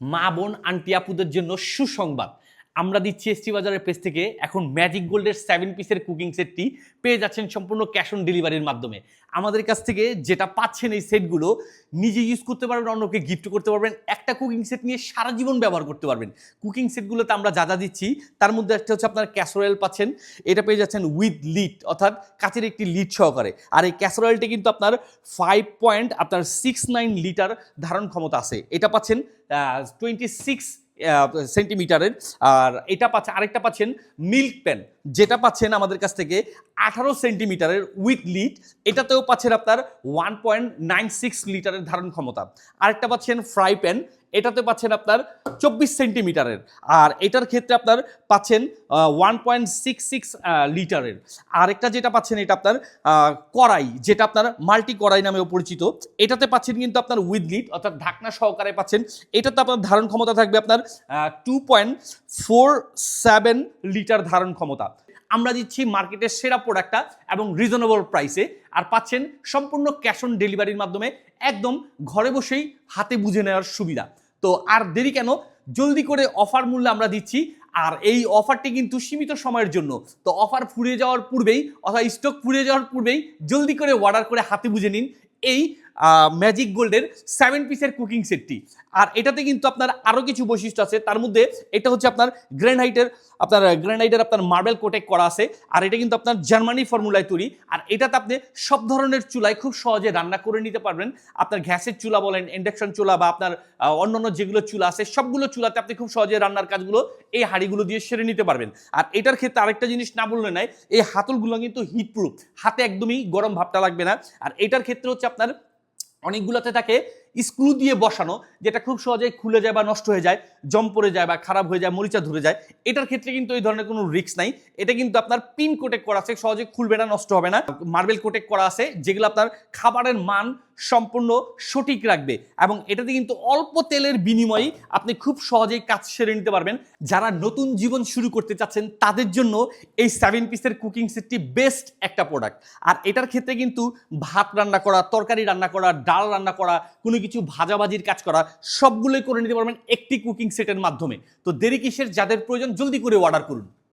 মা বোন আন্টি আপুদের জন্য সুসংবাদ। আমরা দিচ্ছি এসটি বাজারের পেজ থেকে এখন ম্যাজিক গোল্ডের সেভেন পিসের কুকিং সেটটি পেয়ে যাচ্ছেন সম্পূর্ণ ক্যাশ অন ডেলিভারির মাধ্যমে। আমাদের কাছ থেকে যেটা পাচ্ছেন এই সেটগুলো নিজে ইউজ করতে পারবেন, অন্যকে গিফট করতে পারবেন, একটা কুকিং সেট নিয়ে সারা জীবন ব্যবহার করতে পারবেন। কুকিং সেটগুলোতে আমরা যা যা দিচ্ছি, তার মধ্যে একটা হচ্ছে আপনার ক্যাসোরেল পাচ্ছেন, এটা পেয়ে যাচ্ছেন উইথ লিড অর্থাৎ কাচের একটি লিড সহকারে। আর এই ক্যাসোরেলটি কিন্তু আপনার ফাইভ পয়েন্ট আপনার সিক্স নাইন লিটার ধারণ ক্ষমতা আছে। এটা পাচ্ছেন টোয়েন্টি সিক্স সেন্টিমিটারের আর এটা পাচ্ছে, আরেকটা পাচ্ছেন মিল্ক প্যান যেটা পাচ্ছেন আমাদের কাছ থেকে আঠারো সেন্টিমিটারের উইথ লিড এটাতেও পাচ্ছেন আপনার ওয়ান পয়েন্ট নাইন সিক্স লিটারের ধারণ ক্ষমতা। আরেকটা পাচ্ছেন ফ্রাই প্যান এটাতে পাচ্ছেন আপনার চব্বিশ সেন্টিমিটারের। আর এটার ক্ষেত্রে আপনার পাচ্ছেন ওয়ান পয়েন্ট সিক্স সিক্স লিটারের। আরেকটা যেটা পাচ্ছেন, এটা আপনার কড়াই, যেটা আপনার মাল্টি কড়াই নামেও পরিচিত। এটাতে পাচ্ছেন কিন্তু আপনার উইথ লিড অর্থাৎ ঢাকনা সহকারে পাচ্ছেন। এটাতে আপনার ধারণ ক্ষমতা থাকবে আপনার two point four seven litre ধারণ ক্ষমতা। আমরা দিচ্ছি মার্কেটের সেরা প্রোডাক্টটা এবং রিজনেবল প্রাইসে আর পাচ্ছেন সম্পূর্ণ ক্যাশ অন ডেলিভারির মাধ্যমে একদম ঘরে বসেই হাতে বুঝে নেওয়ার সুবিধা। তো আর দেরি কেন? জলদি করে অফার মূল্য আমরা দিচ্ছি, আর এই অফারটি কিন্তু সীমিত সময়ের জন্য। তো অফার ফুরিয়ে যাওয়ার পূর্বেই, অথবা স্টক ফুরিয়ে যাওয়ার পূর্বেই, জলদি করে অর্ডার করে হাতে বুঝে নিন। এই ম্যাজিক গোল্ডের সেভেন পিসের কুকিং সেটটি আর এটাতে কিন্তু আপনার আরও কিছু বৈশিষ্ট্য আছে। তার মধ্যে এটা হচ্ছে আপনার গ্র্যানাইটের আপনার গ্র্যানাইটের আপনার মার্বেল কোটেক করা আছে। আর এটা কিন্তু আপনার জার্মানি ফর্মুলায় তৈরি। আর এটাতে আপনি সব ধরনের চুলায় খুব সহজে রান্না করে নিতে পারবেন। আপনার গ্যাসের চুলা বলেন ইন্ডাকশন চুলা বা আপনার অন্যান্য যেগুলো চুলা আছে, সবগুলো চুলাতে আপনি খুব সহজে রান্নার কাজগুলো এই হাঁড়িগুলো দিয়ে সেরে নিতে পারবেন। আর এটার ক্ষেত্রে আরেকটা জিনিস না বললে নাই এই হাতলগুলো কিন্তু হিট প্রুফ হাতে একদমই গরম ভাবটা লাগবে না। আর এটার ক্ষেত্রে হচ্ছে আপনার অনেকগুলোতে থাকে স্ক্রু দিয়ে বসানো, যেটা খুব সহজেই খুলে যায় বা নষ্ট হয়ে যায়, জম পড়ে যায় বা খারাপ হয়ে যায়, মরিচা ধরে যায়, এটার ক্ষেত্রে কিন্তু এই ধরনের কোনো রিস্ক নাই। এটা কিন্তু আপনার পিন কোটেক করা আছে, সহজে খুলবে না, নষ্ট হবে না। মার্বেল কোটেক করা আছে, যেগুলো আপনার খাবারের মান সম্পূর্ণ সঠিক রাখবে এবং এটাতে কিন্তু অল্প তেলের বিনিময়ে আপনি খুব সহজেই কাজ সেরে নিতে পারবেন। যারা নতুন জীবন শুরু করতে চাচ্ছেন, তাদের জন্য এই সেভেন পিসের কুকিং সেটটি বেস্ট একটা প্রোডাক্ট আর এটার ক্ষেত্রে কিন্তু ভাত রান্না করা, তরকারি রান্না করা, ডাল রান্না করা, কোনো কিছু ভাজাভাজির কাজ করা সবগুলোই করে নিতে পারবেন একটি কুকিং সেটের মাধ্যমে। তো দেরি কিসের? যাদের প্রয়োজন জলদি করে অর্ডার করুন।